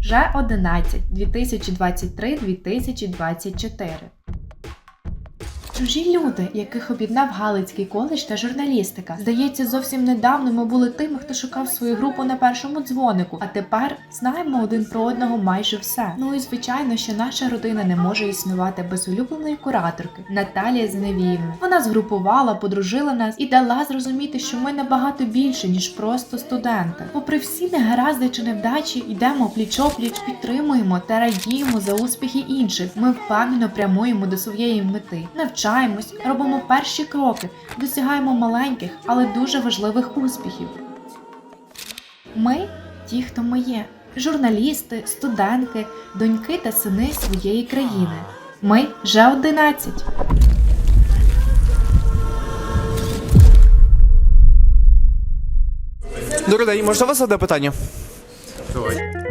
Ж11 2023-2024. Чужі люди, яких об'єднав Галицький коледж та журналістика. Здається, зовсім недавно ми були тими, хто шукав свою групу на першому дзвонику, а тепер знаємо один про одного майже все. Ну і звичайно, що наша родина не може існувати без улюбленої кураторки Наталія Зневіївна. Вона згрупувала, подружила нас і дала зрозуміти, що ми набагато більше ніж просто студенти. Попри всі негаразди чи невдачі, йдемо пліч-опліч, підтримуємо та радіємо за успіхи інших. Ми впевнено прямуємо до своєї мети, навчаємось, робимо перші кроки, досягаємо маленьких, але дуже важливих успіхів. Ми ті, хто ми є, журналісти, студентки, доньки та сини своєї країни. Ми вже 11. Добрий день, можна вас задати питання? Давай.